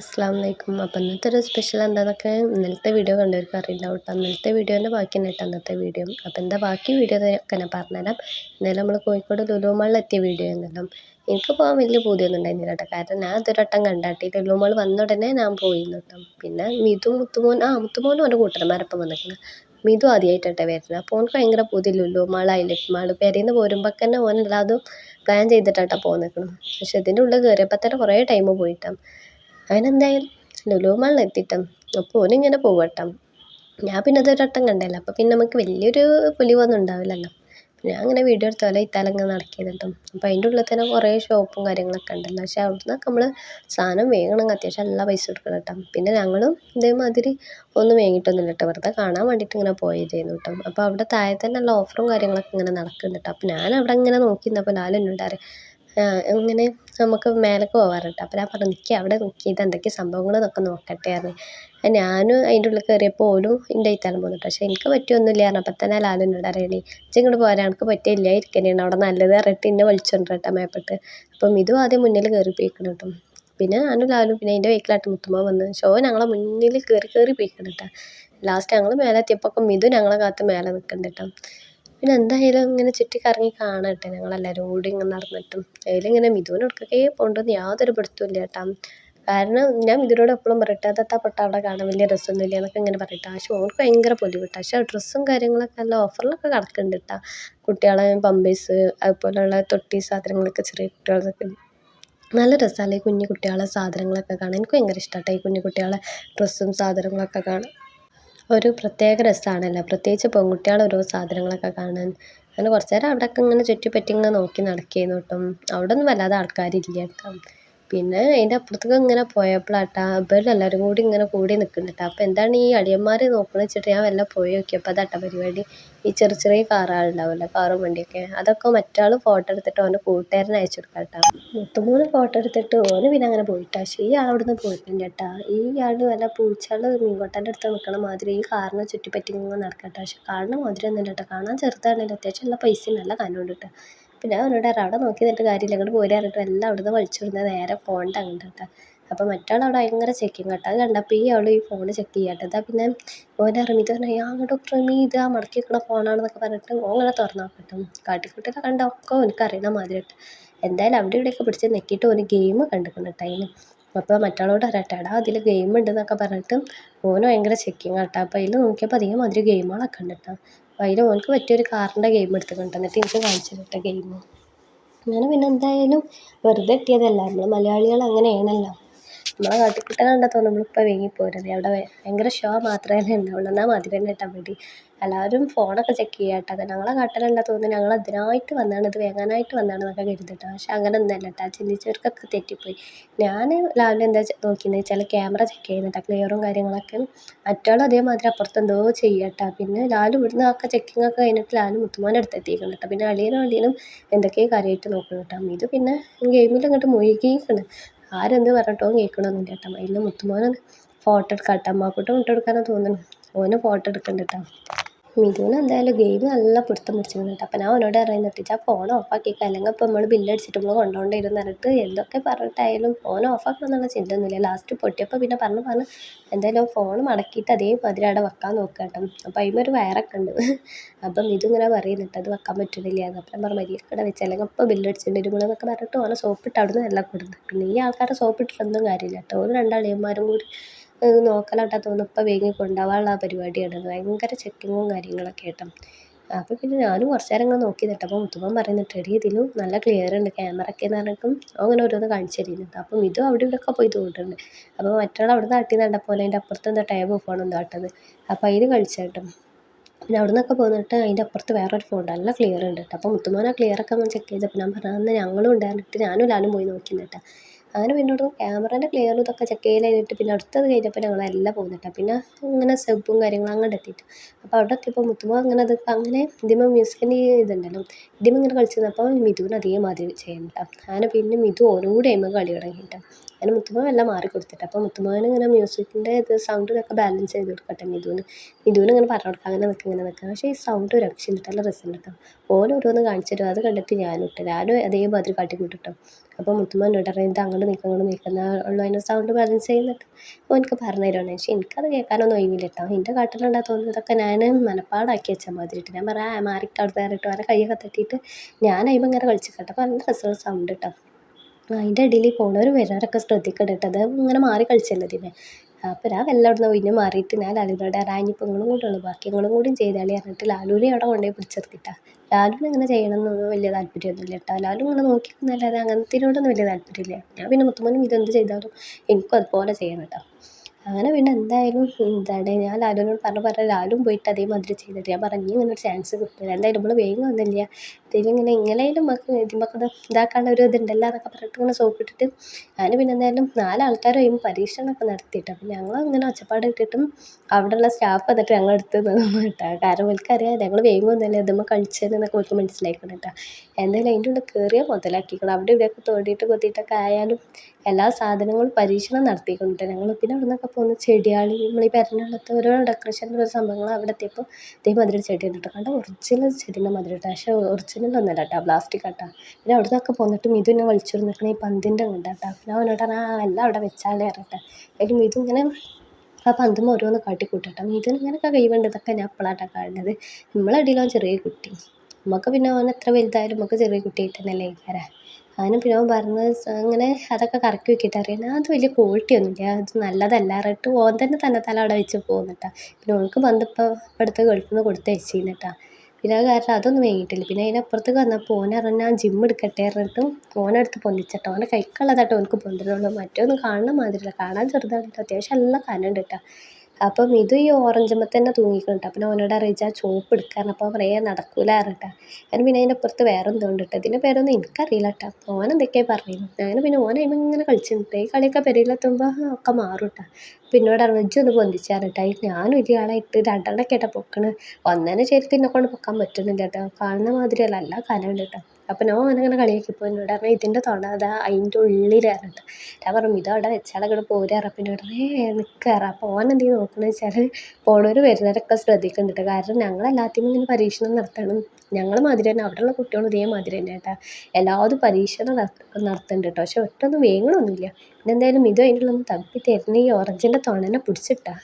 അസ്സാം വലൈക്കും അപ്പം ഇന്നത്തെ ഒരു സ്പെഷ്യൽ എന്താണെന്നൊക്കെ ഇന്നലത്തെ വീഡിയോ കണ്ടവർക്ക് അറിയില്ല കേട്ടോ. ഇന്നലത്തെ വീഡിയോന്റെ ബാക്കി തന്നെ കേട്ടോ അന്നത്തെ വീഡിയോ അപ്പം എന്താ ബാക്കി വീഡിയോ ഒക്കെ ഞാൻ പറഞ്ഞുതരാം. ഇന്നലെ നമ്മൾ കോഴിക്കോട് ലുലുമാളിലെത്തിയ വീഡിയോ ആയിരുന്നല്ലോ. എനിക്ക് പോകാൻ വലിയ പൂതിയൊന്നും ഉണ്ടായിരുന്നില്ല കേട്ടോ. കാരണം ഞാൻ അതൊരു വട്ടം കണ്ടാട്ടി. ലുലുമാൾ വന്ന ഉടനെ ഞാൻ പോയിരുന്നു കേട്ടോ. പിന്നെ മിതു മുത്തുമോൻ ആ മുത്തുമോനും അവന്റെ കൂട്ടന്മാരൊപ്പം വന്നിട്ടുണ്ട് മിതു ആദ്യമായിട്ടാണ് വരുന്നത്. അപ്പോൾ ഓനക്ക് ഭയങ്കര പൂതി ലുലു മാൾ പെരയിൽ പോരുമ്പോൾ തന്നെ ഓൻ എല്ലാതും പ്ലാൻ ചെയ്തിട്ടാട്ടോ പോകുന്നത് പക്ഷെ ഇതിന്റെ ഉള്ളിൽ കയറിയപ്പോൾ തന്നെ കുറേ ടൈം പോയിട്ടാണ് അതിനെന്തായാലും ലുലു മാളിൽ എത്തിയിട്ടും അപ്പോൾ ഓനിങ്ങനെ പോവട്ടോ. ഞാൻ പിന്നെ അതൊരു വട്ടം അപ്പോൾ പിന്നെ നമുക്ക് വലിയൊരു പൊലിവൊന്നും ഉണ്ടാവില്ലല്ലോ. ഞാൻ അങ്ങനെ വീഡിയോ എടുത്ത് പോലെ ഇത്താലങ്ങനെ നടക്കിയതുട്ടോ അപ്പോൾ അതിന്റെ ഉള്ളിൽ തന്നെ കുറേ ഷോപ്പും കാര്യങ്ങളൊക്കെ ഉണ്ടല്ലോ. പക്ഷേ അവിടുന്നൊക്കെ നമ്മൾ സാധനം വേങ്ങണമെങ്കിൽ അത്യാവശ്യം നല്ല പൈസ കൊടുക്കണം കേട്ടോ. പിന്നെ ഞങ്ങളും ഇതേമാതിരി ഒന്നും വാങ്ങിയിട്ടൊന്നുമില്ല കേട്ടോ. വെറുതെ കാണാൻ വേണ്ടിയിട്ട് ഇങ്ങനെ പോയതായിരുന്നു കേട്ടോ. അപ്പോൾ അവിടെ താഴെ തന്നെ ഉള്ള ഓഫറും കാര്യങ്ങളൊക്കെ ഇങ്ങനെ നടക്കുന്നുണ്ട് കേട്ടോ. അപ്പോൾ ഞാൻ അവിടെ ഇങ്ങനെ നോക്കി നിന്നപ്പോൾ പറയും ഇങ്ങനെ നമുക്ക് മേലേക്ക് പോകാറുണ്ട് അപ്പോൾ ഞാൻ പറഞ്ഞു നിൽക്ക് അവിടെ നിൽക്ക് ഇത് എന്തൊക്കെ സംഭവങ്ങൾ എന്നൊക്കെ നോക്കട്ടെ പറഞ്ഞു ഞാനും അതിന്റെ ഉള്ളിൽ കയറിയപ്പോൾ ഓനും എന്റെ അടുത്താണ് പോകുന്നത് പക്ഷേ എനിക്ക് പറ്റിയൊന്നുമില്ല. പറഞ്ഞപ്പോൾ തന്നെ ലാലു എന്നോട് പറയണേ ഇങ്ങോട്ട് പോരാ എനിക്ക് പറ്റിയില്ല ഇരിക്കണേണ് അവിടെ നല്ലത് പറഞ്ഞിട്ട് എന്നെ വിളിച്ചോണ്ട് കേട്ടോ മേപ്പെട്ട്. അപ്പം ഇതും ആദ്യം മുന്നിൽ കയറി പോയിക്കണം കേട്ടോ. പിന്നെ ഞാനും ലാലും പിന്നെ അതിന്റെ വെഹിക്കിളായിട്ട് മുത്തുമ്മ വന്ന് ഷോ ഞങ്ങളെ മുന്നിൽ കയറി കയറി പോയിക്കണം കേട്ടോ. ലാസ്റ്റ് ഞങ്ങൾ മേലെ എത്തിയപ്പോൾ മിതു ഞങ്ങളെ കാത്ത് മേലെ നിൽക്കുന്നുണ്ട് കേട്ടോ. പിന്നെ എന്തായാലും ഇങ്ങനെ ചുറ്റിക്കറങ്ങി കാണട്ടെ ഞങ്ങളെല്ലാവരും കൂടി ഇങ്ങനെ നടന്നിട്ടും. അതിലിങ്ങനെ മിഥുവിന് എവിടേക്കൊക്കെ പോകേണ്ടെന്ന് യാതൊരു പിടുത്തവും ഇല്ല കേട്ടോ. കാരണം ഞാൻ മിഥുനോട് എപ്പോഴും പറയട്ടെ അതെത്താ പൊട്ടാ അവിടെ കാണാൻ വലിയ രസമൊന്നും ഇല്ല എന്നൊക്കെ ഇങ്ങനെ പറയട്ടെ പക്ഷെ ഓൾക്ക് ഭയങ്കര പൊലിവ് കേട്ടോ പക്ഷെ ഡ്രസ്സും കാര്യങ്ങളൊക്കെ നല്ല ഓഫറിലൊക്കെ കിടക്കുന്നുണ്ട് കേട്ടോ. കുട്ടികളെ പമ്പേഴ്സ് അതുപോലെയുള്ള തൊട്ടി സാധനങ്ങളൊക്കെ ചെറിയ കുട്ടികളൊക്കെ. നല്ല രസമല്ലേ കുഞ്ഞു കുട്ടികളെ സാധനങ്ങളൊക്കെ കാണാൻ? എനിക്ക് ഭയങ്കര ഇഷ്ടമാട്ടോ ഈ കുഞ്ഞു കുട്ടികളെ ഡ്രസ്സും സാധനങ്ങളൊക്കെ കാണാൻ. ഒരു പ്രത്യേക രസമാണല്ലോ പ്രത്യേകിച്ച് പെൺകുട്ടികൾ ഓരോ സാധനങ്ങളൊക്കെ കാണാൻ. അങ്ങനെ കുറച്ച് നേരം അവിടെയൊക്കെ ഇങ്ങനെ ചുറ്റിപ്പറ്റി ഇങ്ങനെ നോക്കി നടക്കുകയായിരുന്നു കേട്ടോ. അവിടെയൊന്നും വല്ലാതെ ആൾക്കാരില്ല കേട്ടോ. പിന്നെ അതിന്റെ അപ്പുറത്തേക്ക് ഇങ്ങനെ പോയപ്പോഴാട്ടാ ഇവരെല്ലാവരും കൂടി ഇങ്ങനെ കൂടി നിൽക്കുന്നുണ്ട് അപ്പോൾ എന്താണ് ഈ അടിയന്മാർ നോക്കണത് വെച്ചിട്ട് ഞാൻ വല്ല പോയി നോക്കിയപ്പോൾ അതാട്ട പരിപാടി. ഈ ചെറിയ ചെറിയ കാറുകളുണ്ടാവുമല്ലോ കാറും വണ്ടിയൊക്കെ. അതൊക്കെ മറ്റാൾ ഫോട്ടോ എടുത്തിട്ട് അവന്റെ കൂട്ടുകാരന് അയച്ചു കൊടുക്കാം കേട്ടോ മൂന്ന് ഫോട്ടോ എടുത്തിട്ട് ഓന് പിന്നെ അങ്ങനെ പോയിട്ടാ. പക്ഷേ ഈ ആളവിടുന്ന് പോയിട്ടുണ്ട് കേട്ടാ ഈ ആൾ വല്ല പൂച്ചാൾ മീൻകൊട്ടന്റെ അടുത്ത് നിൽക്കണ മാതിരി ഈ കാറിനെ ചുറ്റിപ്പറ്റി ഇങ്ങനെ നടക്കട്ടെ. പക്ഷെ കാണുന്ന മാതിരി ഒന്നുമില്ല കേട്ടോ കാണാൻ ചെറുതാണെങ്കിലും അത്യാവശ്യം നല്ല പൈസയും നല്ല കനമുണ്ട് കേട്ടോ പിന്നെ അവനോട് പറഞ്ഞു അവിടെ നോക്കി നിന്നിട്ട് കാര്യമില്ല അങ്ങോട്ട് പോരുക പറഞ്ഞിട്ട് എല്ലാം അവിടുന്ന് വലിച്ചു വിടുന്നത് നേരെ ഫോണിന്റെ അങ്ങോട്ട് കേട്ടോ. അപ്പോൾ മറ്റാൾ അവിടെ ഭയങ്കര ചെക്കിങ് കേട്ടോ. അത് കണ്ടപ്പോൾ ഈ അവൾ ഈ ഫോൺ ചെക്ക് ചെയ്യാട്ടോ. ഇതാ പിന്നെ ഓന്റെ റമീത് പറഞ്ഞു ഞാൻ അങ്ങോട്ട് റിമീത് ആ മടക്കി വെക്കണ ഫോണാണെന്നൊക്കെ പറഞ്ഞിട്ട് ഓൻ ഇങ്ങനെ തുറന്നു നോക്കട്ടും. കാട്ടിക്കുട്ടിനെ കണ്ട ഒക്കെ ഓനക്ക് അറിയണ മാതിരി എന്തായാലും അവിടെ ഇവിടെയൊക്കെ പിടിച്ച് നെക്കിയിട്ട് ഓന് ഗെയിം കണ്ടിരിക്കുന്ന ടൈം അപ്പോൾ മറ്റാളോട് അറിയട്ടാടാ അതിൽ ഗെയിം ഉണ്ടെന്നൊക്കെ പറഞ്ഞിട്ട് ഓന് ഭയങ്കര ചെക്കിങ് കേട്ടോ. അപ്പോൾ അതിൽ നോക്കിയപ്പോൾ അധികം മാതിരി ഗെയിമുകളൊക്കെ ഉണ്ട് കേട്ടോ. അപ്പോൾ അതിന് ഓനക്ക് പറ്റിയൊരു കാറിന്റെ ഗെയിം എടുത്തിട്ടുണ്ട്. എന്നിട്ട് എനിക്ക് കാണിച്ചു തരട്ടെ ഗെയിം ഞാൻ പിന്നെ എന്തായാലും വെറുതെ കിട്ടിയതല്ല. നമ്മൾ മലയാളികൾ അങ്ങനെയാണല്ലോ. നമ്മളെ കാട്ടിക്കുട്ടനെ കണ്ടാൽ തോന്നും നമ്മളിപ്പോൾ വേങ്ങിപ്പോരുന്നത് അവിടെ ഭയങ്കര ഷോ മാത്രമേ ഉണ്ടാവുള്ളൂ. എന്നാൽ മതി തന്നെ കേട്ടോ അവിടെ എല്ലാവരും ഫോണൊക്കെ ചെക്ക് ചെയ്യുക കേട്ടോ. ഞങ്ങളെ കാട്ടലല്ല തോന്നുന്നു. ഞങ്ങൾ അതിനായിട്ട് വന്നതാണ് ഇത് വേങ്ങാനായിട്ട് വന്നതാണ് എന്നൊക്കെ കരുതിട്ടോ. പക്ഷെ അങ്ങനെ ഒന്നുമല്ല കേട്ടോ. ചിന്തിച്ചവർക്കൊക്കെ തെറ്റിപ്പോയി. ഞാൻ രാവിലെ എന്താ നോക്കിയെന്ന് വെച്ചാൽ ക്യാമറ ചെക്ക് ചെയ്യുന്നുണ്ട്. ക്ലിയറും കാര്യങ്ങളൊക്കെ. മറ്റാളും അതേമാതിരി അപ്പുറത്ത് എന്തോ ചെയ്യട്ടോ പിന്നെ ലാലു ഇവിടുന്ന് ഒക്കെ ചെക്കിംഗ് ഒക്കെ കഴിഞ്ഞിട്ട് ലാലു മുത്തുമോന്റെ അടുത്ത് എത്തിയിരിക്കുന്നു കേട്ടോ. പിന്നെ അളിയനും അളിയനും എന്തൊക്കെയോ കാര്യമായിട്ട് നോക്കുന്നു കേട്ടോ. ഇത് പിന്നെ ഗെയിമിൽ അങ്ങോട്ട് മുഴുകിയിരിക്കണം ആരെന്ത് പറഞ്ഞിട്ടോ കേൾക്കണമെന്നില്ല കേട്ടോ. അതിൽ മുത്തുമോനെ ഫോട്ടോ എടുക്കാം കേട്ടോ. അമ്മാക്കൂട്ടം ഫോട്ടോ തോന്നുന്നു. ഓന് ഫോട്ടോ എടുക്കുന്നുണ്ട് കേട്ടോ. മിഥുന് എന്തായാലും ഗെയിം നല്ല പിടുത്തം പിടിച്ചിട്ടുണ്ട് അപ്പം ഞാൻ അവനോട് പറയുന്നത് ആ ഫോൺ ഓഫാക്കിക്കുക അല്ലെങ്കിൽ ഇപ്പോൾ നമ്മൾ ബില്ലടിച്ചിട്ട് നമ്മൾ കൊണ്ടുകൊണ്ടിരുന്ന് പറഞ്ഞിട്ട് എന്തൊക്കെ പറഞ്ഞിട്ടായാലും ഫോൺ ഓഫാക്കണം എന്നുള്ള ചിന്ത ഒന്നുമില്ല. ലാസ്റ്റ് പൊട്ടിയപ്പോൾ പിന്നെ പറഞ്ഞു പറഞ്ഞു എന്തായാലും ഫോൺ മടക്കിയിട്ട് അതേമാതിരി അവിടെ വെക്കാൻ നോക്കുക കേട്ടോ. അപ്പം അതിമൊരു വയറൊക്കെ ഉണ്ട്. അപ്പം മിഥു ഇങ്ങനെ പറയുന്നുണ്ട് അത് വെക്കാൻ പറ്റുന്നില്ല അപ്പം ഞാൻ പറഞ്ഞു മര്യാദക്കടെ വെച്ച്. അല്ലെങ്കിൽ ഇപ്പോൾ ബില്ലടിച്ചിട്ടുണ്ട് പറഞ്ഞിട്ട് ഓനെ സോപ്പിട്ട് അവിടെ നിന്ന് എല്ലാം കൊടുത്തു. പിന്നെ ഈ ആൾക്കാരെ സോപ്പിട്ടിട്ടൊന്നും കാര്യമില്ല കേട്ടോ. ഓരോ രണ്ടാളിയന്മാരും കൂടി നോക്കലാട്ടാ തോന്നുന്നു. ഇപ്പം വേഗം കൊണ്ടുപോകാനുള്ള പരിപാടിയാണ്. ഭയങ്കര ചെക്കിങ്ങും കാര്യങ്ങളൊക്കെ ആട്ടോ അപ്പോൾ പിന്നെ ഞാനും കുറച്ച് നേരം ഇങ്ങനെ നോക്കി നിന്നിട്ട് അപ്പോൾ മുത്തുമ്മൻ പറയുന്നുണ്ട് എടീ ഇതിലും നല്ല ക്ലിയർ ഉണ്ട്. ക്യാമറ ഒക്കെ എന്ന് പറഞ്ഞിട്ടും അങ്ങനെ ഓരോന്ന് കാണിച്ചു തരുന്നുണ്ട്. അപ്പം ഇതും അവിടെ ഇവിടെയൊക്കെ പോയി തോന്നിട്ടുണ്ട് അപ്പോൾ മറ്റൊരാൾ അവിടെ തട്ടി കണ്ടപ്പോൾ അതിന്റെ അപ്പുറത്ത് എന്താ ടേബിൾ ഫോൺ എന്തോ ആട്ടത് അപ്പോൾ അതിൽ കളിച്ചാട്ടും. പിന്നെ അവിടെ നിന്നൊക്കെ പോന്നിട്ട് അതിന്റെ അപ്പുറത്ത് വേറൊരു ഫോൺ നല്ല ക്ലിയർ ഉണ്ട് കേട്ടോ അപ്പോൾ മുത്തുമോൻ ആ ക്ലിയറൊക്കെ ഒന്ന് ചെക്ക് ചെയ്തപ്പോൾ ഞാൻ പറഞ്ഞു അന്ന് ഞങ്ങളും ഉണ്ടായിരുന്നിട്ട് ഞാനും ലാലും പോയി നോക്കി കേട്ടോ അങ്ങനെ പിന്നെ അവിടുന്ന് ക്യാമറേന്റെ ക്ലിയർ ഇതൊക്കെ ചെക്ക് ചെയ്ത് കഴിഞ്ഞിട്ട് പിന്നെ അടുത്തത് കഴിഞ്ഞപ്പോൾ ഞങ്ങൾ ഞങ്ങളെല്ലാം പോകുന്നിട്ടാ പിന്നെ ഇങ്ങനെ സെബും കാര്യങ്ങളും അങ്ങോട്ട് എത്തിയിട്ട്. അപ്പോൾ അവിടെ എത്തിയപ്പോൾ മുത്തുമ്മ അങ്ങനെ അത് അങ്ങനെ ഇതിമ മ്യൂസിക്കിന്റെ ഇതുണ്ടല്ലോ. ഇതിമ ഇങ്ങനെ കളിച്ചിരുന്നപ്പോൾ മിഥുവിന് അതേമാതിരി ചെയ്യണം കേട്ടോ അങ്ങനെ പിന്നെ മിഥു ഓനോട് കൂടി കളി തുടങ്ങി കേട്ടോ അതിന് മുത്തുമോൻ എല്ലാം മാറി കൊടുത്തിട്ട്. അപ്പോൾ മുത്തുമോൻ ഇങ്ങനെ മ്യൂസിക്കിന്റെ ഇത് സൗണ്ട് ഇതൊക്കെ ബാലൻസ് ചെയ്ത് കൊടുക്കട്ടെ മിഥുന്. മിഥുന് ഇങ്ങനെ പറഞ്ഞു കൊടുക്കുക അങ്ങനെ നിൽക്കുക ഇങ്ങനെ നിൽക്കുക പക്ഷേ ഈ സൗണ്ട് ഒരു രക്ഷയില്ല നല്ല രസമുണ്ട് കേട്ടോ ഓൻ ഓരോന്ന് കാണിച്ചു തരും അത് കണ്ടിട്ട് ഞാനും ഇട്ടു. ഞാനും അതേമാതിരി കാട്ടിക്കൂട്ടിട്ടോ. അപ്പോൾ മുത്തുമോൻ എന്നോട് പറയും ഇത് അങ്ങോട്ട് നിൽക്കുക അങ്ങോട്ട് നിൽക്കുന്ന ഉള്ളു അതിന്റെ സൗണ്ട് ബാലൻസ് ചെയ്യുന്നുണ്ട് അപ്പോൾ എനിക്ക് പറഞ്ഞു തരുവാണ്. പക്ഷേ എനിക്കത് കേൾക്കാനൊന്നും ഒഴിവില്ല കേട്ടോ. എന്റെ കാട്ടിലുണ്ടാ തോന്നിയതൊക്കെ ഞാൻ മനപ്പാടാക്കി വെച്ചാൽ മാതിരിട്ട് ഞാൻ പറയാം ആ മാറിക്ക് അവിടെ വേറിട്ട് അവരെ കയ്യൊക്കെ തട്ടിയിട്ട് ഞാൻ അതിമ്പോൾ ഇങ്ങനെ കളിച്ചിട്ട് അപ്പോൾ നല്ല രസമുള്ള സൗണ്ട് കേട്ടോ അതിന്റെ ഇടയിൽ പോണവർ വരാറൊക്കെ ശ്രദ്ധിക്കണം കേട്ടോ അത് ഇങ്ങനെ മാറി കളിച്ചല്ലോ പിന്നെ അപ്പോൾ ഞാൻ വെള്ളം അവിടുന്ന് ഒഴിഞ്ഞ് മാറിയിട്ട് ഞാൻ ലാലുവിനോട് ഇറാഞ്ഞിപ്പോൾ നിങ്ങളും കൂടെ ഉള്ളൂ. ബാക്കി ഇങ്ങളും കൂടിയും ചെയ്താളി പറഞ്ഞിട്ട് ലാലുവിനെ അവിടെ കൊണ്ടുപോയി പിടിച്ചെടുത്തിട്ടാ. ലാലുവിന് ഇങ്ങനെ ചെയ്യണമെന്നൊന്നും വലിയ താല്പര്യമൊന്നുമില്ല കേട്ടോ. ലാലു ഇങ്ങനെ നോക്കി നിന്നല്ലാതെ അങ്ങനത്തിനോടൊന്നും വലിയ താല്പര്യമില്ല. ഞാൻ പിന്നെ മുത്തമ്മനും ഇതെന്ത് ചെയ്താലും എനിക്കും അതുപോലെ ചെയ്യണം കേട്ടോ. അങ്ങനെ പിന്നെ എന്തായാലും എന്താണ് ഞാൻ ലാലുവിനോട് പറഞ്ഞു പറഞ്ഞു ലാലും പോയിട്ട് അതേമാതിരി ചെയ്തിട്ട്. ഞാൻ പറഞ്ഞു ഇങ്ങനെ ഒരു ചാൻസ് കിട്ടില്ല എന്തായാലും നമ്മൾ വേഗം ഒന്നുമില്ല ഇതിലിങ്ങനെ എങ്ങനെയായാലും മക്ക് ഇതിമ്മക്ക് ഇതാക്കാനുള്ള ഒരു ഇതുണ്ടല്ലോ എന്നൊക്കെ പറഞ്ഞിട്ട് ഇങ്ങനെ സോപ്പിട്ടിട്ട് ഞാൻ പിന്നെ എന്തായാലും നാല് ആൾക്കാർ കഴിയുമ്പോൾ പരീക്ഷണമൊക്കെ നടത്തിയിട്ട്. അപ്പോൾ ഞങ്ങൾ ഇങ്ങനെ ഒച്ചപ്പാട് ഇട്ടിട്ടും അവിടെയുള്ള സ്റ്റാഫ് വന്നിട്ട് ഞങ്ങൾ എടുത്ത് നിന്നു കേട്ടോ. കാരണം ഓൽക്കറിയാം ഞങ്ങൾ വേഗം ഒന്നുമില്ല ഇതുമ്മ കളിച്ചതെന്നൊക്കെ ഓർക്ക് മനസ്സിലാക്കണം കേട്ടോ. എന്തായാലും അതിന്റെ ഉള്ളിൽ കയറിയാൽ മുതലാക്കിക്കണം അവിടെ ഇവിടെയൊക്കെ തോണ്ടിയിട്ട് കൊത്തിയിട്ടൊക്കെ ആയാലും എല്ലാ സാധനങ്ങളും പരീക്ഷണം നടത്തിയിട്ടുണ്ട് ഞങ്ങൾ പിന്നെ അവിടെ നിന്നൊക്കെ പോകുന്ന ചെടിയാളി നമ്മൾ ഈ പെരനുള്ളത്തെ ഓരോ ഡെക്കറേഷന്റെ ഓരോ സംഭവങ്ങൾ അവിടെ എത്തിയപ്പോൾ ഇതേമാതിരി ഒരു ചെടി ഉണ്ട് കണ്ട ഒറിജിനൽ ചെടീന്റെ മാതിരി കേട്ടോ. പക്ഷേ ഒറിജിനൽ ഒന്നല്ല കേട്ടോ പ്ലാസ്റ്റിക് കേട്ടോ പിന്നെ അവിടെ നിന്നൊക്കെ പോന്നിട്ട് മിഥു എന്നെ വിളിച്ചു നിൽക്കണ ഈ പന്തിന്റെ ഉണ്ട് കേട്ടോ ഞാൻ അവനോട് ആ എല്ലാം അവിടെ വെച്ചാലേ അറിയട്ടെ. അതിൽ മിഥു ഇങ്ങനെ ആ പന്തും ഓരോന്ന് കാട്ടിക്കൂട്ടട്ടോ. മിഥുന് ഇങ്ങനെയൊക്കെ കഴിവുണ്ട് ഇതൊക്കെ ഞാൻ അപ്പോഴാട്ടോ കാണുന്നത്. നമ്മളടിയിലോ ചെറിയ കുട്ടി. നമുക്ക് പിന്നെ അവൻ എത്ര വലുതായാലും നമുക്ക് ചെറിയ കുട്ടിയായിട്ട് തന്നെയല്ലേ ഇരിക്കാറ്. അവന് പിന്നെ അവൻ പറഞ്ഞത് അങ്ങനെ അതൊക്കെ കറക്കി വെക്കിയിട്ട് അറിയാൻ. അത് വലിയ ക്വാളിറ്റി ഒന്നുമില്ല. അത് നല്ലതല്ല. റിട്ട് ഓൻ തന്നെ തന്നെ തല അവിടെ വെച്ച് പോകുന്നിട്ടാ പിന്നെ ഓൾക്ക് ഇപ്പോൾ അടുത്ത് ഗൾഫിൽ നിന്ന് കൊടുത്തയച്ചിരുന്നിട്ടാ. പിന്നെ അത് കാരണം അതൊന്നും വാങ്ങിയിട്ടില്ല പിന്നെ അതിനപ്പുറത്തേക്ക് വന്നപ്പോൾ ഓൻ പറഞ്ഞു ഞാൻ ജിം എടുക്കട്ടെ പറഞ്ഞിട്ട് ഓനെടുത്ത് പൊന്തിച്ചിട്ടോ ഓന്റെ കൈക്കുള്ളതാട്ടോ ഓനക്ക് പൊന്തിരുള്ളൂ മറ്റൊന്നും കാണുന്ന മാതിരിയല്ല. കാണാൻ ചെറുതാണ് അത്യാവശ്യം നല്ല കനമുണ്ട് കേട്ടോ അപ്പം ഇത് ഈ ഓറഞ്ചുമ്മ തന്നെ തൂങ്ങിക്കണം അപ്പം ഓനോട് അറിയിച്ചാൽ ആ ചോപ്പ് എടുക്കാൻ അപ്പോൾ പറയാൻ നടക്കൂല പറഞ്ഞിട്ടാ. ഞാൻ പിന്നെ അതിന്റെ അപ്പുറത്ത് വേറെ എന്തോ ഉണ്ട് കേട്ടോ ഇതിന്റെ പേരൊന്നും എനിക്കറിയില്ല കേട്ടോ. ഓൻ എന്തൊക്കെയാ പറയുന്നത് അങ്ങനെ പിന്നെ ഓൻ അതിന് ഇങ്ങനെ കളിച്ചിട്ടുണ്ട്. ഈ കളിയൊക്കെ പെരയിലെത്തുമ്പോൾ ഒക്കെ മാറും കേട്ടോ. പിന്നോട് പറഞ്ഞു ഇജ്ജ് ഒന്ന് പൊന്തിച്ചാൽ കേട്ടോ. അതിൽ ഞാനും വലിയ ആളായിട്ട് രണ്ടെണ്ണമൊക്കെ ആയിട്ടാണ് പൊക്കണ്. ഒന്നേനെ ശരിക്കും എന്നെ കൊണ്ട് പൊക്കാൻ പറ്റുന്നില്ല കേട്ടോ. കാണുന്ന മാതിരിയല്ല. നല്ല കനമുണ്ട് കേട്ടോ. അപ്പോൾ ഞാൻ ഓനങ്ങനെ കളിയാക്കിയപ്പോൾ എന്നോട് പറഞ്ഞു ഇതിന്റെ തൊണ്ട അതാ അതിന്റെ ഉള്ളിലായിരുന്നു ഞാൻ പറഞ്ഞു ഇത് അവിടെ വെച്ചാൽ അങ്ങോട്ട് പോരാ. അപ്പം എന്നോട് ഏ നിൽക്കാറ് അപ്പോൾ ഓൻ എന്തെങ്കിലും നോക്കണമെന്ന് വെച്ചാൽ പോണവർ വരുന്നവരൊക്കെ ശ്രദ്ധിക്കുന്നുണ്ട് കാരണം ഞങ്ങൾ എല്ലാത്തിനും ഇങ്ങനെ പരീക്ഷണം നടത്തണം. ഞങ്ങൾ മാതിരി തന്നെ അവിടെയുള്ള കുട്ടികളും ഇതേമാതിരി തന്നെ കേട്ടോ എല്ലാവരും പരീക്ഷണം നടത്തുന്നുണ്ട് കേട്ടോ പക്ഷെ ഒറ്റൊന്നും വേങ്ങണമൊന്നുമില്ല പിന്നെ എന്തായാലും ഇത് ഉള്ളിൽ തപ്പി തരുന്ന ഈ ഓറഞ്ചിന്റെ തൊണനെ പിടിച്ചിട്ടാ.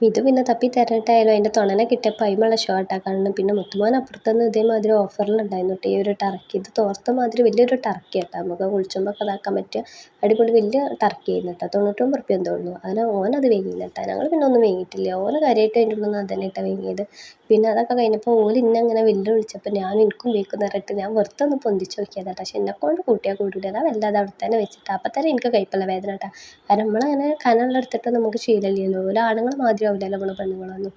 ഇത് പിന്നെ തപ്പി തരട്ടായാലും അതിന്റെ തൊണനെ കിട്ടിയപ്പോൾ അതിമുള്ള ഷോർട്ടാ കാണുന്നത്. പിന്നെ മുത്തുമോൻ അപ്പുറത്തുനിന്ന് ഇതേമാതിരി ഓഫറിലുണ്ടായിരുന്നു കേട്ടോ. ഈ ഒരു ടർക്കി ഇത് തോർത്ത മാതിരി വലിയൊരു ടർക്കി കേട്ടോ നമുക്ക് കുളിച്ചുമ്പോൾ ഒക്കെ ഇതാക്കാൻ പറ്റിയ അടിപൊളി വലിയ ടർക്കി ആയിരുന്നു കേട്ടോ. തൊണ്ണൂറ്റൊമ്പത് റുപ്യ എന്തോ ഉള്ളൂ. അതിന് ഓനത് വാങ്ങിയില്ല കേട്ടോ. ഞങ്ങൾ പിന്നെ ഒന്നും വാങ്ങിയിട്ടില്ല. ഓന് കാര്യമായിട്ട് അതിന്റെ ഉള്ളിൽ നിന്ന് അതുതന്നെ കേട്ടോ വാങ്ങിയത്. പിന്നെ അതൊക്കെ കഴിഞ്ഞപ്പോൾ ഓൾ ഇന്നെ ഇങ്ങനെ വെല്ലു വിളിച്ചപ്പോൾ ഞാൻ എനിക്കും വേക്കും പറഞ്ഞിട്ട് ഞാൻ വെറുതെ ഒന്ന് പൊന്തിച്ച് നോക്കിയതാ പക്ഷെ എന്നെക്കൊണ്ട് കൂട്ടിയാൽ കൂടില്ല ഞാൻ വല്ലാതെ അവിടെ തന്നെ വെച്ചിട്ട്. അപ്പം തന്നെ എനിക്ക് കൈപ്പുള്ള വേദന കേട്ടോ കാരണം നമ്മളങ്ങനെ കനമുള്ള എടുത്തിട്ട് നമുക്ക് ശീലമില്ലല്ലോ ഓരോ ആണുങ്ങൾ മാതിരി ആവില്ലല്ലോ നമ്മൾ പെണ്ണുങ്ങളൊന്നും.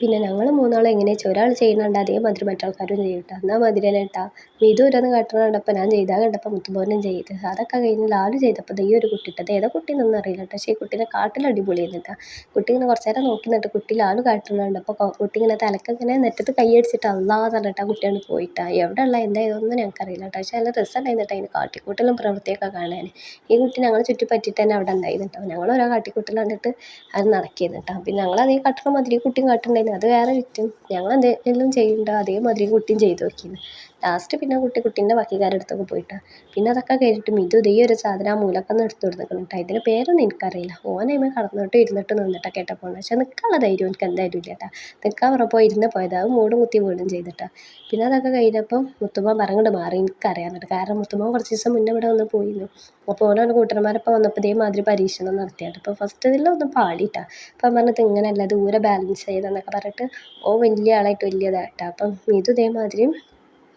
പിന്നെ ഞങ്ങൾ മൂന്നാളും എങ്ങനെ വെച്ചാൽ ഒരാൾ ചെയ്യുന്നുണ്ട് അതേമാതിരി മറ്റാൾക്കാരും ചെയ്യും കേട്ടോ എന്നാൽ മാതിരി തന്നെ കേട്ടോ മിതു ഓരോന്ന് കാട്ടണ കണ്ടപ്പോൾ ഞാൻ ചെയ്താൽ കണ്ടപ്പോൾ മുത്തുമോനും ചെയ്ത്. അതൊക്കെ കഴിഞ്ഞ് ലാലു ചെയ്തപ്പോൾ ഈ ഒരു കുട്ടി ഇട്ടത് ഏതാ കുട്ടീന്നൊന്നും അറിയില്ല കേട്ടോ പക്ഷേ ഈ കുട്ടീനെ കാട്ടിൽ അടിപൊളിയായിരുന്നു കേട്ടോ കുട്ടി ഇങ്ങനെ കുറച്ച് നേരം നോക്കി നിന്നിട്ട് കുട്ടി ലാലു കാട്ടുന്നുണ്ട് അപ്പോൾ കുട്ടി ഇങ്ങനെ തലക്ക് ഇങ്ങനെ നെറ്റത്ത് കൈയടിച്ചിട്ട് അള്ളാന്ന് പറഞ്ഞിട്ട് ആ കുട്ടിയാണ് പോയിട്ടാ ഉള്ള എന്താ ഇതൊന്നും ഞങ്ങൾക്കറിയില്ല കേട്ടോ പക്ഷേ നല്ല രസമുണ്ടായിരുന്നിട്ട് അതിന് കാട്ടിക്കൂട്ടലും പ്രവൃത്തിയൊക്കെ കാണാൻ ഈ കുട്ടി ഞങ്ങളെ ചുറ്റിപ്പറ്റിയിട്ട് തന്നെ അവിടെ ഉണ്ടായിരുന്നു കേട്ടോ ഞങ്ങൾ ഓരോ കാട്ടിക്കൂട്ടൽ കണ്ടിട്ട് അത് നടക്കിയിരുന്നു കേട്ടോ പിന്നെ ഞങ്ങൾ അതേ കാട്ടണ മാതിരി കുട്ടിയും കാട്ടുണ്ടായിരുന്നു. അത് വേറെ വിറ്റും. ഞങ്ങൾ എന്തെങ്കിലും ചെയ്യുന്നുണ്ടോ അതേമാതിരി കുട്ടിയും ചെയ്ത് നോക്കിയിരുന്നു ലാസ്റ്റ് പിന്നെ കുട്ടി കുട്ടീന്റെ ബാക്കിക്കാരുടെ അടുത്തൊക്കെ പോയിട്ടാ. പിന്നെ അതൊക്കെ കഴിഞ്ഞിട്ട് മിതു ഇതേ ഒരു സാധനം ആ മൂലക്കൊന്ന് എടുത്ത് കൊടുത്തേക്കണം കേട്ടോ. ഇതിന്റെ പേരൊന്നും എനിക്കറിയില്ല. ഓനേമേ കടന്നിട്ട് ഇരുന്നിട്ട് നിന്നിട്ടൊക്കെ കേട്ടോ പോകുന്നത് പക്ഷെ നിൽക്കാനുള്ള ധൈര്യം എനിക്ക് എന്തായാലും ഇല്ല കേട്ടോ. നിൽക്കാൻ പറഞ്ഞപ്പോൾ ഇരുന്ന് പോയത്. അത് മൂടും കുത്തി വീടും ചെയ്തിട്ടാ പിന്നെ അതൊക്കെ കഴിഞ്ഞപ്പം മുത്തുമ്മ പറഞ്ഞിട്ട് മാറി. എനിക്കറിയാമെന്നിട്ട് കാരണം മുത്തുമ്മ കുറച്ച് ദിവസം മുന്നേ ഇവിടെ വന്ന് പോയിരുന്നു. അപ്പോൾ ഓരോ കൂട്ടന്മാരൊപ്പം വന്നപ്പോൾ ഇതേമാതിരി പരീക്ഷണം നടത്തിയിട്ട്. അപ്പോൾ ഫസ്റ്റ് ഇതിലൊന്നും പാടിയിട്ടാ അപ്പം പറഞ്ഞത് ഇങ്ങനെയല്ല ദൂരെ ബാലൻസ് ചെയ്തെന്നൊക്കെ പറഞ്ഞിട്ട് ഓ വലിയ ആളായിട്ട് വലിയതായിട്ടാ അപ്പം ഇത് ഇതേമാതിരി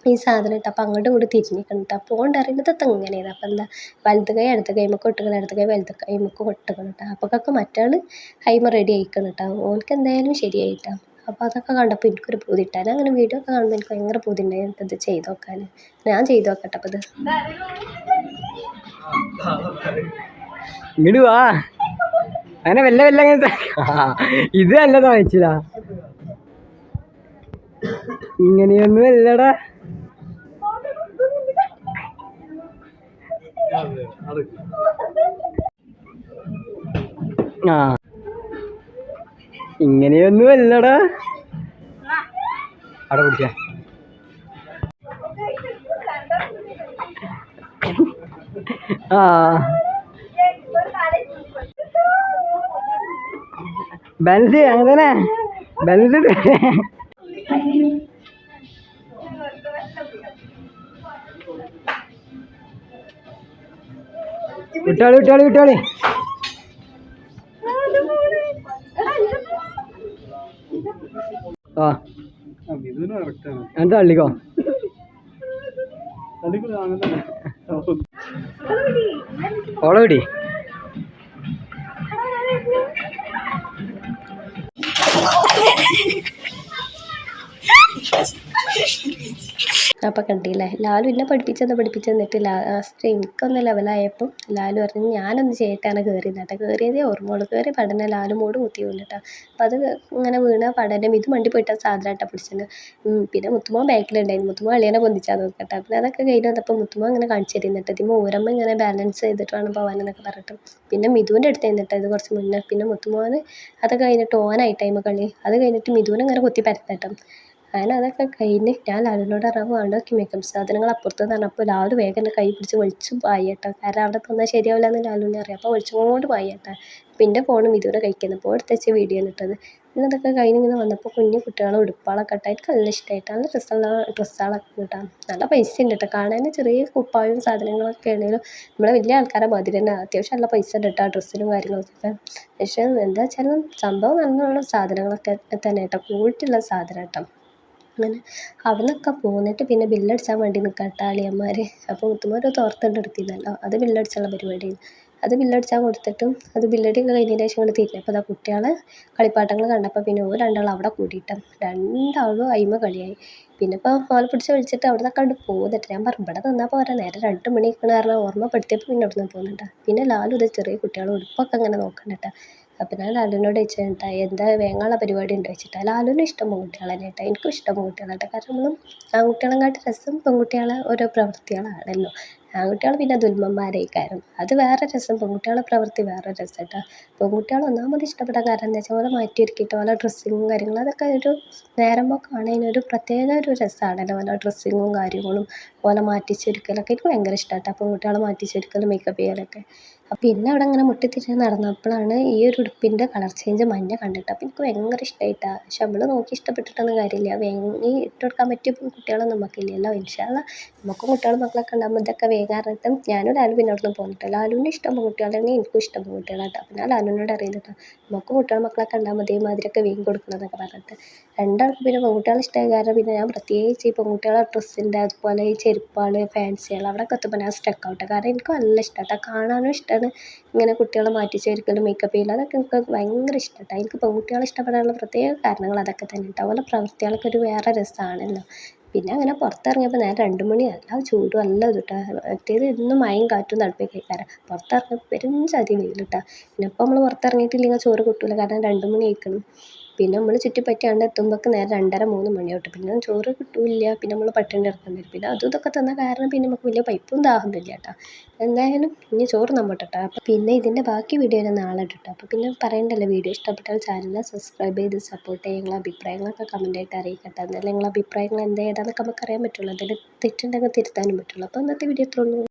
ഈ സാധനം ഇട്ട് അപ്പം അങ്ങോട്ടും ഇങ്ങോട്ടും തിരിഞ്ഞിട്ടുണ്ട് അപ്പോൾ ഓൻ അറിയുന്നത് ഇത് ഇങ്ങനെയാണ് അപ്പം എന്താ വലത് കൈ ഇടത് കൈമൊക്കെ ഒട്ടുക്കണം ഇടത് കൈ വലത് കൈമൊക്കെ ഒട്ടുക്കണം കേട്ടോ അപ്പോഴൊക്കെ മറ്റാൾ കൈമ റെഡി ആയിക്കണം കേട്ടോ ഓൻക്ക് എന്തായാലും ശരിയായിട്ടാ അപ്പോൾ അതൊക്കെ കണ്ടപ്പോൾ എനിക്കൊരു പൂതി ഇട്ടാൽ അങ്ങനെ വീഡിയോ ഒക്കെ കാണുമ്പോൾ എനിക്ക് ഭയങ്കര പൂതി ഉണ്ടായിരുന്നു ഇത് ചെയ്ത് നോക്കാൻ ഞാൻ ചെയ്ത് നോക്കട്ടെ അപ്പോൾ ഇത്. അങ്ങനെ വല്ല വല്ല ഇത് അല്ല വായിച്ചതാ ഇങ്ങനെയൊന്നും അല്ലടാ. ആ. ഇങ്ങനെയൊന്നും അല്ലടാ. അവിടെ കുടിക്ക ആ. ബെൻസ് അങ്ങനെ. ബെൻസ് വിട്ടാളി വിട്ടാളി വിട്ടാളി ആ. എന്താ അള്ളിക്കോ? ഓളെ വിടി. അപ്പോൾ കണ്ടില്ലേ? ലാലു എന്നെ പഠിപ്പിച്ചെന്ന് പഠിപ്പിച്ച് തന്നിട്ട് ലാസ്റ്റ് എനിക്കൊന്ന് ലെവലായപ്പോൾ ലാലു പറഞ്ഞു ഞാനൊന്ന് ചെയ്യട്ടാണ് കയറിയത് കേട്ടോ. കയറിയതേ ഓർമ്മയുള്ളൂ കയറി പടനെ ലാലു മൂട് കുത്തി വീണ് കേട്ടോ. അപ്പം അത് ഇങ്ങനെ വീണ പഠനം ഇത് മണ്ടി പോയിട്ട് സാധനം കേട്ടോ പിടിച്ചത് പിന്നെ മുത്തുമോ ബാക്കിലുണ്ടായിരുന്നു. മുത്തുമോ അളിയനെ പൊന്തിച്ചാൽ നോക്കട്ടെ പിന്നെ അതൊക്കെ കഴിഞ്ഞ് വന്നപ്പോൾ മുത്തുമോ ഇങ്ങനെ കാണിച്ചു തരുന്നിട്ട് ഇതിമോ ഊരമ്മ ഇങ്ങനെ ബാലൻസ് ചെയ്തിട്ട് വേണം പോകാനെന്നൊക്കെ പറഞ്ഞിട്ട്. പിന്നെ മിഥുവിന്റെ അടുത്ത് നിന്നിട്ട് ഇത് കുറച്ച് മുന്നേ. പിന്നെ മുത്തുമോന് അതൊക്കെ കഴിഞ്ഞിട്ട് ഓനായി ടൈം കളി. അത് കഴിഞ്ഞിട്ട് മിഥുവിനെ ഇങ്ങനെ കുത്തി പരത്തട്ടോ അങ്ങനെ അതൊക്കെ കഴിഞ്ഞ് ഞാൻ ലാലുവിനോട് വേണ്ട വേണ്ടോക്കി മേക്കപ്പ് സാധനങ്ങൾ അപ്പുറത്ത് പറഞ്ഞപ്പോൾ ലാലു വേഗം എന്റെ കൈ പിടിച്ച് വിളിച്ച് പായി കേട്ടോ. കാരണം അവിടെ തന്നാൽ ശരിയാവില്ല എന്ന് ലാലുവിനെ അറിയാം. അപ്പോൾ വലിച്ചുകൊണ്ട് പായി കേട്ടോ. പിന്നെ ഫോണും ഇതുവരെ കഴിക്കുന്നപ്പോൾ എടുത്ത് വെച്ച വീഡിയോ ഇട്ടത്. പിന്നെ അതൊക്കെ കഴിഞ്ഞ് ഇങ്ങനെ വന്നപ്പോൾ കുഞ്ഞു കുട്ടികളെ ഉടുപ്പുകളൊക്കെ ഇട്ടാൽ എനിക്ക് നല്ല ഇഷ്ടമായിട്ട്. നല്ല ഡ്രസ്സുള്ള ഡ്രസ്സുകളൊക്കെ കിട്ടാം. നല്ല പൈസ ഉണ്ട് കേട്ടോ. കാണാൻ ചെറിയ കുപ്പായും സാധനങ്ങളൊക്കെ ആണെങ്കിലും നമ്മളെ വലിയ ആൾക്കാരെ മാതിരി തന്നെ. അത്യാവശ്യം നല്ല പൈസ ഉണ്ട് കേട്ടോ ഡ്രസ്സിനും കാര്യങ്ങളൊക്കെ. പക്ഷേ എന്താ വെച്ചാൽ സംഭവം നല്ല സാധനങ്ങളൊക്കെ തന്നെ കേട്ടോ. ക്വാളിറ്റി ഉള്ള സാധനം കേട്ടോ. അങ്ങനെ അവിടെ പോന്നിട്ട് പിന്നെ ബില്ലടിച്ചാൻ വേണ്ടി നിൽക്കട്ടെ അളിയന്മാർ അപ്പോൾ മുത്തുമാർ തോർത്തുണ്ട് എടുത്തിരുന്നല്ലോ അത് ബില്ലടിച്ചുള്ള പരിപാടിയാണ്. അത് ബില്ലടിച്ചാൽ കൊടുത്തിട്ടും അത് ബില്ലടി കഴിഞ്ഞതിന് ശേഷം കൊണ്ട് തിരിഞ്ഞപ്പോൾ അതാ കുട്ടികളെ കളിപ്പാട്ടങ്ങൾ കണ്ടപ്പോൾ പിന്നെ ഓ രണ്ടാളും അവിടെ കൂടിയിട്ട്. രണ്ടാളും അയിമ കളിയായി. പിന്നെ ഇപ്പോൾ ഓലെ പിടിച്ച് വിളിച്ചിട്ട് അവിടെ നിന്നൊക്കെ കണ്ട് പോകുന്നിട്ട് ഞാൻ പറഞ്ഞു ഇവിടെ നിന്നാൽ പോരാ. നേരെ രണ്ട് മണിക്കണ കാരണം ഓർമ്മപ്പെടുത്തിയപ്പോൾ പിന്നെ അവിടെ നിന്ന് പോകുന്നുണ്ട് പിന്നെ ലാലു ഇത് ചെറിയ കുട്ടികളെ ഉടുപ്പൊക്കെ അങ്ങനെ നോക്കണ്ടിട്ടാ അപ്പം ഞാൻ ലാലുവിനോട് ചോദിച്ചിട്ടാ എന്താ വേങ്ങാനുള്ള പരിപാടി ഉണ്ട് വെച്ചിട്ടാ ലാലുവിന് ഇഷ്ടം പെൺകുട്ടികളെ തന്നെ കേട്ടോ എനിക്കും ഇഷ്ടം പെൺകുട്ടികളെ കേട്ടോ. കാരണം ആൺകുട്ടികളെക്കാട്ടി രസം പെൺകുട്ടികളെ ഓരോ പ്രവൃത്തികളാണല്ലോ ആൺകുട്ടികൾ പിന്നെ ദുൽമന്മാരായിക്കാരം അത് വേറെ രസം പെൺകുട്ടികളെ പ്രവൃത്തി വേറെ രസം കേട്ടോ. പെൺകുട്ടികൾ ഒന്നാമത് ഇഷ്ടപ്പെടാൻ കാരണം എന്താ വെച്ചാൽ ഓലെ മാറ്റിയൊരുക്കിയിട്ട് ഓലെ ഡ്രസ്സിങ്ങും കാര്യങ്ങളും അതൊക്കെ ഒരു നേരം കാണാൻ ഒരു പ്രത്യേക ഒരു രസമാണല്ലോ ഓലെ ഡ്രസ്സിങ്ങും കാര്യങ്ങളും ഓലെ മാറ്റിച്ചൊരുക്കലൊക്കെ. എനിക്ക് ഭയങ്കര ഇഷ്ടമാണ് കേട്ടോ പെൺകുട്ടികളെ മാറ്റിച്ചൊരുക്കലും മേക്കപ്പ് ചെയ്യലൊക്കെ. പിന്നെ അവിടെ അങ്ങനെ മുട്ടിത്തിരിഞ്ഞ് നടന്നപ്പോഴാണ് ഈ ഒരു ഉടുപ്പിന്റെ കളർ ചേഞ്ച് മഞ്ഞ കണ്ടിട്ട്. അപ്പോൾ എനിക്ക് ഭയങ്കര ഇഷ്ടമായിട്ടാണ് പക്ഷെ നമ്മൾ നോക്കി ഇഷ്ടപ്പെട്ടിട്ടൊന്നും കാര്യമില്ല. വേങ്ങി ഇട്ട് കൊടുക്കാൻ പറ്റിയ കുട്ടികളൊന്നും നമുക്കില്ലല്ലോ ഇൻഷാല്ല നമുക്കും കുട്ടികളും മക്കളൊക്കെ ഉണ്ടാകുമ്പോൾ ഇതൊക്കെ വേഗാറിട്ടും ഞാനും ലാലു പിന്നെ അവിടെ നിന്ന് പോന്നിട്ട്. ലാലുവിന് ഇഷ്ടം തന്നെ എനിക്കും ഇഷ്ടം കുട്ടികളായിട്ട് അപ്പോൾ ഞാൻ ലാലുവിനോട് അറിയുന്നില്ല നമുക്കും കുട്ടികളും മക്കളൊക്കെ ഉണ്ടാകുമ്പോൾ ഇതേമാതിരിയൊക്കെ വേഗം കൊടുക്കണമെന്നൊക്കെ പറഞ്ഞിട്ട്. രണ്ടാൾക്കും പിന്നെ പെൺകുട്ടികളെ ഇഷ്ടമായ കാരണം പിന്നെ ഞാൻ പ്രത്യേകിച്ച് ഈ പെൺകുട്ടികളെ ഡ്രസ്സിന്റെ അതുപോലെ ഈ ചെരുപ്പുകൾ ഫാൻസികൾ അവിടെയൊക്കെ എത്തുമ്പോൾ ഞാൻ സ്റ്റക്ക് ആവട്ടെ കാരണം എനിക്ക് നല്ല ഇഷ്ടമാട്ടോ കാണാനും ഇഷ്ടമാണ് ഇങ്ങനെ കുട്ടികളെ മാറ്റി ചേർക്കലും മേക്കപ്പ് ചെയ്യലും അതൊക്കെ എനിക്ക് ഭയങ്കര ഇഷ്ടമാട്ടോ എനിക്ക് പെൺകുട്ടികളെ ഇഷ്ടപ്പെടാനുള്ള പ്രത്യേക കാരണങ്ങൾ അതൊക്കെ തന്നെ കേട്ടോ അതുപോലെ പ്രവൃത്തികളൊക്കെ ഒരു വേറെ രസമാണല്ലോ പിന്നെ അങ്ങനെ പുറത്തിറങ്ങിയപ്പോൾ നേരെ രണ്ട് മണി നല്ല ചൂടും നല്ല ഇത് കേട്ടോ മറ്റേത് എന്നും മഴയും കാറ്റും തണുപ്പൊക്കെ ആയിക്കാരം. പുറത്തിറങ്ങിയപ്പോൾ പെരും ചതി വെയിൽ കേട്ടോ പിന്നെ ഇപ്പോൾ നമ്മൾ പുറത്തിറങ്ങിയിട്ടില്ലെങ്കിൽ ചോറ് കിട്ടില്ല കാരണം രണ്ട് മണി പിന്നെ നമ്മൾ ചുറ്റിപ്പറ്റിയാണ്ട് എത്തുമ്പോഴേക്ക് നേരെ രണ്ടര മൂന്ന് മണിയാവട്ടെ പിന്നെ ചോറ് കിട്ടില്ല. പിന്നെ നമ്മൾ പട്ടിണി കിടക്കേണ്ടി വരും. പിന്നെ അതും ഇതൊക്കെ തന്ന കാരണം പിന്നെ നമുക്ക് വലിയ പൈപ്പും ദാഹമൊന്നുമില്ല കേട്ടോ എന്തായാലും ഇനി ചോറ് നമ്മട്ടെ കേട്ടോ അപ്പോൾ പിന്നെ ഇതിന്റെ ബാക്കി വീഡിയോ ഞാൻ നാളെ ഇട്ടോ അപ്പോൾ പിന്നെ പറയണ്ടല്ലോ വീഡിയോ ഇഷ്ടപ്പെട്ടാൽ ചാനൽ സബ്സ്ക്രൈബ് ചെയ്ത് സപ്പോർട്ട് ചെയ്യുക. നിങ്ങളെ അഭിപ്രായങ്ങളൊക്കെ ആയിട്ട് അറിയിക്കട്ടെ. എന്നാലും നിങ്ങളെ അഭിപ്രായങ്ങൾ എന്താ ഏതാണെന്നൊക്കെ നമുക്ക് അറിയാൻ പറ്റുള്ളൂ. അതിൽ തെറ്റുണ്ടെങ്കിൽ തിരുത്താനും പറ്റുള്ളൂ. അപ്പോൾ ഇന്നത്തെ വീഡിയോ ഇത്രയുള്ളൂ